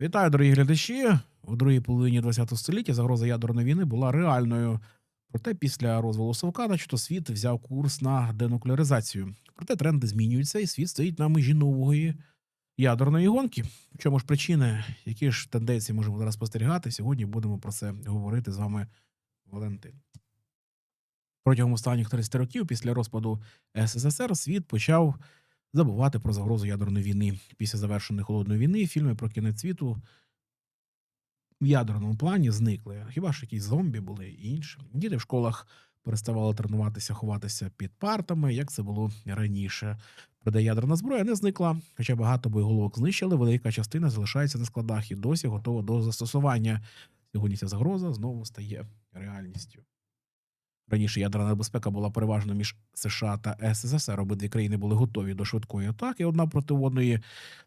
Вітаю, дорогі глядачі. У другій половині ХХ століття загроза ядерної війни була реальною. Проте після розвалу Совка, начебто світ взяв курс на денуклеаризацію. Проте тренди змінюються, і світ стоїть на межі нової ядерної гонки. В чому ж причини, які ж тенденції можемо зараз спостерігати? Сьогодні будемо про це говорити з вами, Валентин. Протягом останніх 30 років після розпаду СССР світ почав забувати про загрозу ядерної війни. Після завершеної холодної війни фільми про кінець світу в ядерному плані зникли. Хіба ж якісь зомбі були і інше. Діти в школах переставали тренуватися, ховатися під партами, як це було раніше. Проте ядерна зброя не зникла, хоча багато боєголовок знищили, велика частина залишається на складах і досі готова до застосування. Сьогодні ця загроза знову стає реальністю. Раніше ядерна небезпека була переважно між США та СССР. Обидві країни були готові до швидкої атаки одна проти одної.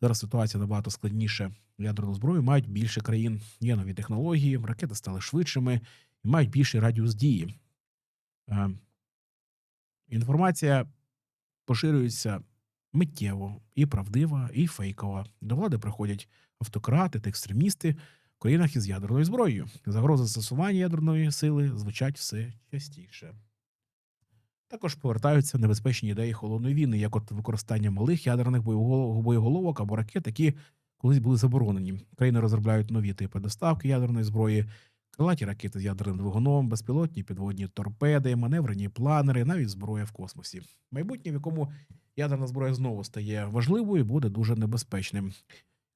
Зараз ситуація набагато складніше. Ядерну зброю мають більше країн. Є нові технології, ракети стали швидшими і мають більший радіус дії. Е, Інформація поширюється миттєво і правдива, і фейкова. До влади приходять автократи та екстремісти країнах із ядерною зброєю. Загрози застосування ядерної сили звучать все частіше. Також повертаються небезпечні ідеї холодної війни, як от використання малих ядерних боєголовок, або ракет, які колись були заборонені. Країни розробляють нові типи доставки ядерної зброї, крилаті ракети з ядерним двигуном, безпілотні підводні торпеди, маневрені планери, навіть зброя в космосі. Майбутнє, в якому ядерна зброя знову стає важливою, буде дуже небезпечним.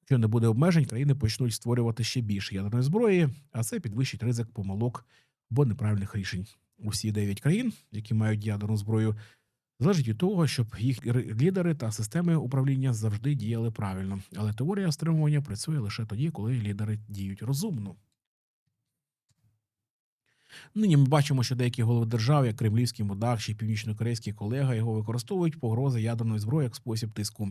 Якщо не буде обмежень, країни почнуть створювати ще більше ядерної зброї, а це підвищить ризик помилок або неправильних рішень. Усі дев'ять країн, які мають ядерну зброю, залежить від того, щоб їх лідери та системи управління завжди діяли правильно. Але теорія стримування працює лише тоді, коли лідери діють розумно. Нині ми бачимо, що деякі голови держав, як кремлівський мудак чи північнокорейський колега, його використовують погрози ядерної зброї як спосіб тиску.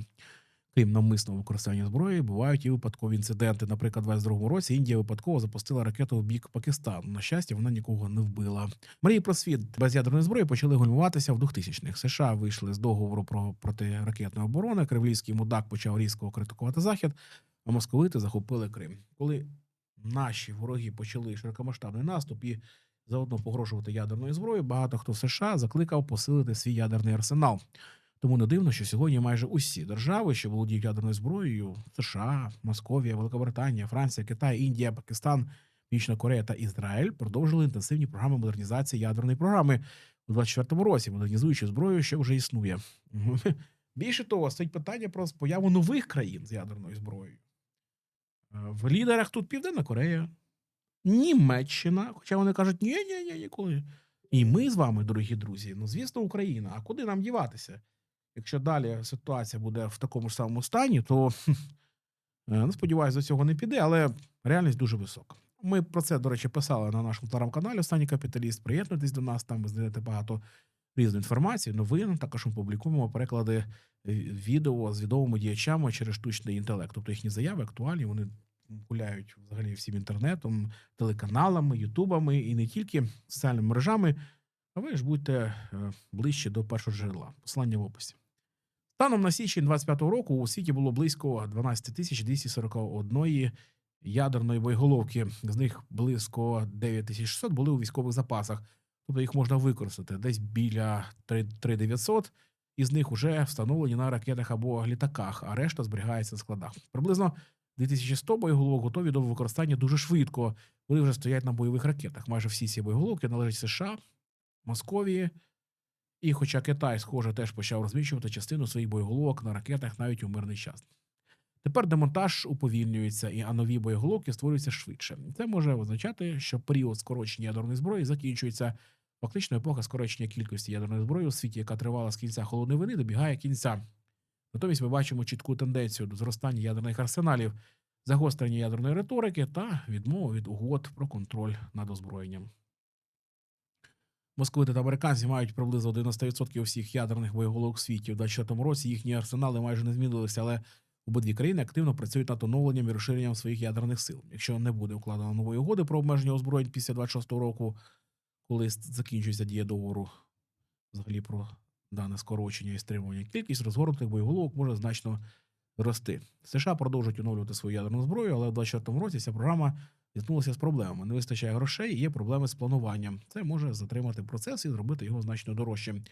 Крім навмисного використання зброї, бувають і випадкові інциденти. Наприклад, у 22-му році Індія випадково запустила ракету в бік Пакистану. На щастя, вона нікого не вбила. Мрії про світ без ядерної зброї почали гальмуватися в 2000-х. США вийшли з договору про протиракетну оборону. Кремлівський мудак почав різко критикувати захід, а московити захопили Крим. Коли наші вороги почали широкомасштабний наступ і заодно погрожувати ядерною зброєю, багато хто в США закликав посилити свій ядерний арсенал. Тому не дивно, що сьогодні майже усі держави, що володіють ядерною зброєю США, Московія, Великобританія, Франція, Китай, Індія, Пакистан, Північна Корея та Ізраїль продовжили інтенсивні програми модернізації ядерної програми у 24-му році, модернізуючи зброю, що вже існує. Більше того, стоїть питання про появу нових країн з ядерною зброєю. Е, В лідерах тут Південна Корея, Німеччина, хоча вони кажуть, ні, ні, ні, ніколи. І ми з вами, дорогі друзі, ну звісно, Україна. А куди нам діватися? Якщо далі ситуація буде в такому ж самому стані, то е, ну, сподіваюся, до цього не піде, але реальність дуже висока. Ми про це, до речі, писали на нашому телеграм-каналі Останній капіталіст. Приєднуйтесь до нас, там ви знайдете багато різної інформації, новин. Також ми публікуємо переклади е, відео з відомими діячами через штучний інтелект. Тобто їхні заяви актуальні, вони гуляють взагалі всім інтернетом, телеканалами, ютубами і не тільки соціальними мережами. А ви ж будьте е, ближче до першого джерела. Посилання в описі. Станом на січень 25-го року у світі було близько 12 тисяч 241 ядерної боєголовки. З них близько 9600 були у військових запасах. Тобто їх можна використати десь біля 3900, із них вже встановлені на ракетах або літаках, а решта зберігається на складах. Приблизно 2100 боєголовок готові до використання дуже швидко. Вони вже стоять на бойових ракетах. Майже всі ці боєголовки належать США, Московії. І хоча Китай, схоже, теж почав розміщувати частину своїх боєголовок на ракетах навіть у мирний час. Тепер демонтаж уповільнюється, і а нові боєголовки створюються швидше. Це може означати, що період скорочення ядерної зброї закінчується. Фактично, епоха скорочення кількості ядерної зброї у світі, яка тривала з кінця холодної війни, добігає кінця. Натомість ми бачимо чітку тенденцію до зростання ядерних арсеналів, загострення ядерної риторики та відмову від угод про контроль над озброєнням. Московити та американці мають приблизно 90% усіх ядерних боєголовок у світі. У 24 році їхні арсенали майже не змінилися, але обидві країни активно працюють над оновленням і розширенням своїх ядерних сил. Якщо не буде укладено нової угоди про обмеження озброєнь після 26 року, коли закінчується дія договору, взагалі про дане скорочення і стримування, кількість розгорнутих боєголовок може значно рости. США продовжують оновлювати свою ядерну зброю, але в 2024 році ця програма зіткнулася з проблемами. Не вистачає грошей є проблеми з плануванням. Це може затримати процес і зробити його значно дорожчим.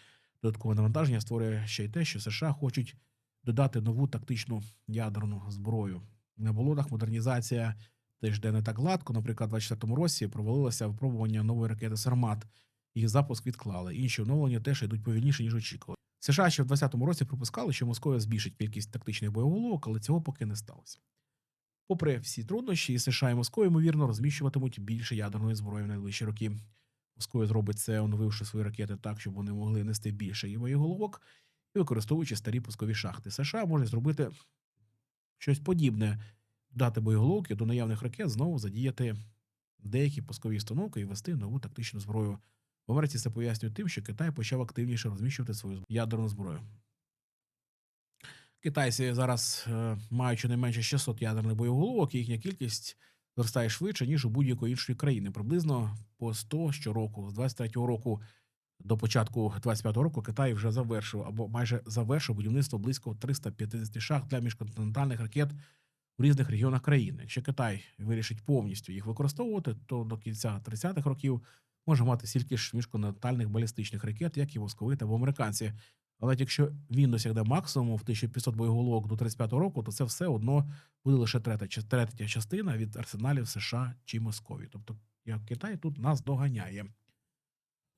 Додаткове навантаження створює ще й те, що США хочуть додати нову тактичну ядерну зброю. На болотах модернізація теж йде не так гладко. Наприклад, у 2024 році провалилося випробування нової ракети Сармат. Їх запуск відклали. Інші оновлення теж йдуть повільніше, ніж очікували. США ще в 2020 році припускали, що Московія збільшить кількість тактичних боєголовок, але цього поки не сталося. Попри всі труднощі, США і Москва, ймовірно, розміщуватимуть більше ядерної зброї в найближчі роки. Москва зробить це, оновивши свої ракети так, щоб вони могли нести більше її боєголовок і використовуючи старі пускові шахти. США може зробити щось подібне, дати боєголовки до наявних ракет, знову задіяти деякі пускові установки і ввести нову тактичну зброю. В Америці це пояснює тим, що Китай почав активніше розміщувати свою ядерну зброю. Китайці зараз е, мають щонайменше 600 ядерних боєголовок, і їхня кількість зростає швидше, ніж у будь-якої іншої країни. Приблизно по 100 щороку. З 23-го року до початку 25-го року Китай вже завершив або майже завершив будівництво близько 350 шахт для міжконтинентальних ракет в різних регіонах країни. Якщо Китай вирішить повністю їх використовувати, то до кінця 30-х років може мати стільки ж міжконтинентальних балістичних ракет, як і московити або американці. Але якщо він досягне максимуму в 1500 боєголовок до 35-го року, то це все одно буде лише третя, третя частина від арсеналів США чи Московії. Тобто як Китай тут нас доганяє.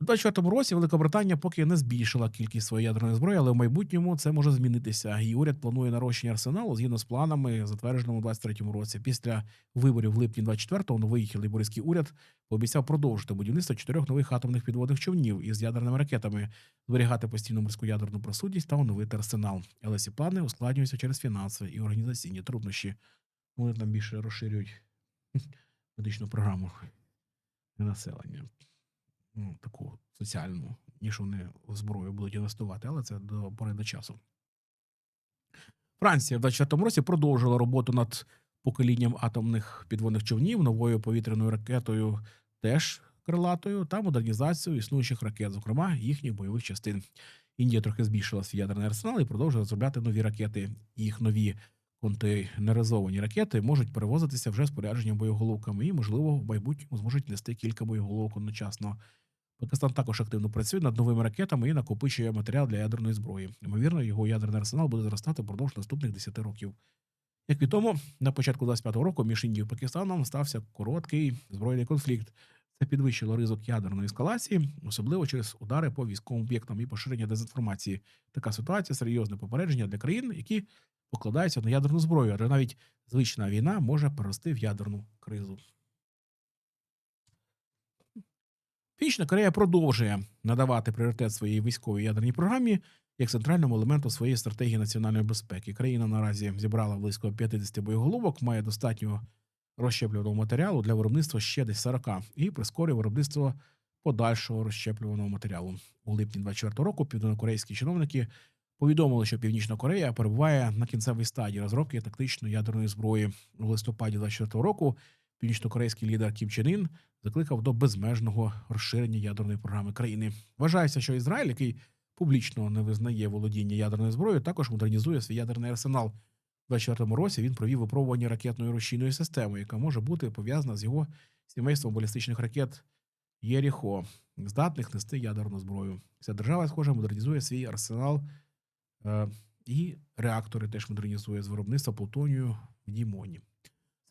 У 24 році Великобританія поки не збільшила кількість своєї ядерної зброї, але в майбутньому це може змінитися. І уряд планує нарощення арсеналу згідно з планами, затвердженими у 23 році. Після виборів в липні 24-го новий лейбористський уряд пообіцяв продовжити будівництво чотирьох нових атомних підводних човнів із ядерними ракетами, зберігати постійну морську ядерну присутність та оновити арсенал. Але ці плани ускладнюються через фінансові і організаційні труднощі. Вони там більше розширюють медичну програму населення. Ну, таку соціальну, ніж вони в зброю будуть інвестувати, але це до пори до часу. Франція в 24-му році продовжила роботу над поколінням атомних підводних човнів, новою повітряною ракетою, теж крилатою, та модернізацією існуючих ракет, зокрема їхніх бойових частин. Індія трохи збільшила свій ядерний арсенал і продовжує розробляти нові ракети. Їх нові контейнеризовані ракети можуть перевозитися вже спорядженням боєголовками і, можливо, в майбутньому зможуть нести кілька боєголовок одночасно. Пакистан також активно працює над новими ракетами і накопичує матеріал для ядерної зброї. Ймовірно, його ядерний арсенал буде зростати впродовж наступних 10 років. Як відомо, на початку 25-го року між Індією і Пакистаном стався короткий збройний конфлікт. Це підвищило ризик ядерної ескалації, особливо через удари по військовим об'єктам і поширення дезінформації. Така ситуація серйозне попередження для країн, які покладаються на ядерну зброю, адже навіть звична війна може перерости в ядерну кризу. Північна Корея продовжує надавати пріоритет своїй військовій ядерній програмі як центральному елементу своєї стратегії національної безпеки. Країна наразі зібрала близько 50 боєголовок, має достатньо розщеплюваного матеріалу для виробництва ще десь 40 і прискорює виробництво подальшого розщеплюваного матеріалу. У липні 24 року південнокорейські чиновники повідомили, що Північна Корея перебуває на кінцевій стадії розробки тактичної ядерної зброї. У листопаді 24 року північнокорейський лідер Кім Чен Ін закликав до безмежного розширення ядерної програми країни. Вважається, що Ізраїль, який публічно не визнає володіння ядерною зброєю, також модернізує свій ядерний арсенал. У 24 році він провів випробування ракетної розчинної системи, яка може бути пов'язана з його сімейством балістичних ракет Єріхо, здатних нести ядерну зброю. Ця держава, схоже, модернізує свій арсенал е, і реактори теж модернізує з виробництва плутонію в Дімоні.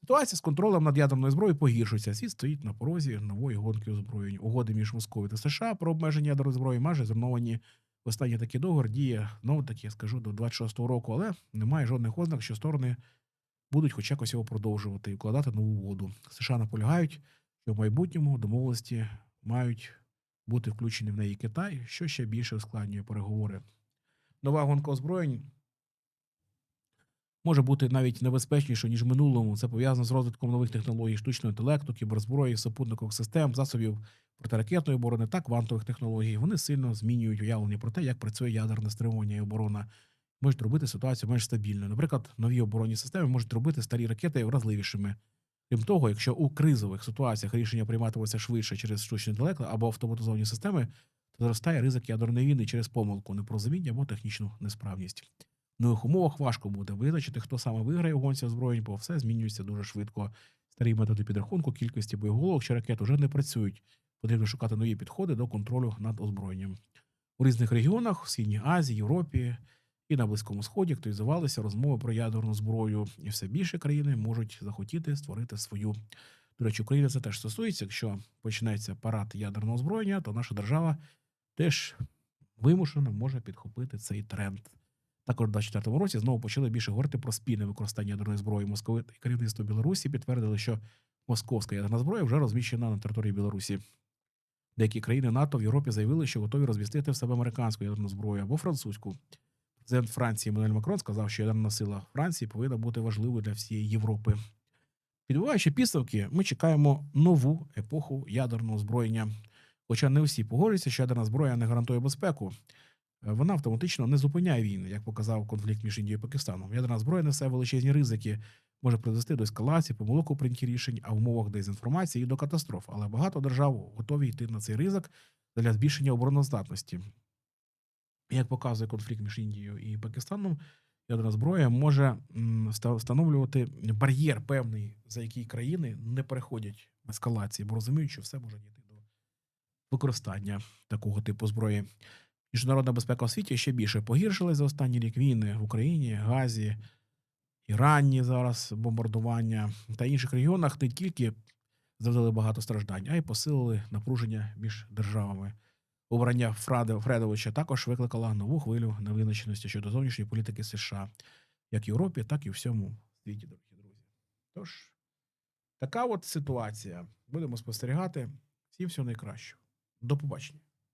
Ситуація з контролем над ядерною зброєю погіршується. Світ стоїть на порозі нової гонки озброєнь. Угоди між Московою та США про обмеження ядерної зброї майже зруйновані. Останній такий договор діє, ну таки я скажу, до 26-го року, але немає жодних ознак, що сторони будуть хоч якось його продовжувати і вкладати нову угоду. США наполягають, що в майбутньому домовленості мають бути включені в неї Китай, що ще більше ускладнює переговори. Нова гонка озброєнь може бути навіть небезпечнішою, ніж в минулому. Це пов'язано з розвитком нових технологій штучного інтелекту, кіберзброї, супутникових систем, засобів протиракетної оборони та квантових технологій. Вони сильно змінюють уявлення про те, як працює ядерне стримування і оборона. Можуть робити ситуацію менш стабільною. Наприклад, нові оборонні системи можуть робити старі ракети вразливішими. Крім того, якщо у кризових ситуаціях рішення прийматимуться швидше через штучний інтелект або автоматизовані системи, то зростає ризик ядерної війни через помилку, непорозуміння або технічну несправність. Нових умовах важко буде визначити, хто саме виграє у гонці озброєнь, бо все змінюється дуже швидко. Старі методи підрахунку кількості боєголовок чи ракет уже не працюють. Потрібно шукати нові підходи до контролю над озброєнням. У різних регіонах, в Східній Азії, Європі і на Близькому Сході активізувалися розмови про ядерну зброю, і все більше країни можуть захотіти створити свою. До речі, Україна це теж стосується. Якщо почнеться парад ядерного озброєння, то наша держава теж вимушено може підхопити цей тренд. Також у 2024 році знову почали більше говорити про спільне використання ядерної зброї. Московит і керівництво Білорусі підтвердили, що московська ядерна зброя вже розміщена на території Білорусі. Деякі країни НАТО в Європі заявили, що готові розмістити в себе американську ядерну зброю або французьку. Президент Франції Еммануель Макрон сказав, що ядерна сила Франції повинна бути важливою для всієї Європи. Підбиваючи підставки, ми чекаємо нову епоху ядерного озброєння. Хоча не усі погоджуються, що ядерна зброя не гарантує безпеку. Вона автоматично не зупиняє війни, як показав конфлікт між Індією і Пакистаном. Ядерна зброя несе величезні ризики, може призвести до ескалації, помилок у прийнятті рішень, а в умовах дезінформації і до катастроф. Але багато держав готові йти на цей ризик для збільшення обороноздатності. Як показує конфлікт між Індією і Пакистаном, ядерна зброя може встановлювати бар'єр певний, за який країни не переходять в ескалації, бо розуміють, що все може дійти до використання такого типу зброї. Міжнародна безпека у світі ще більше погіршилась за останній рік війни в Україні, Газі, Ірані зараз бомбардування та інших регіонах не тільки завдали багато страждань, а й посилили напруження між державами. Обрання Фредовича також викликало нову хвилю невизначеності щодо зовнішньої політики США, як в Європі, так і в всьому світі, дорогі друзі. Тож, така от ситуація. Будемо спостерігати. Всім всього найкращого. До побачення.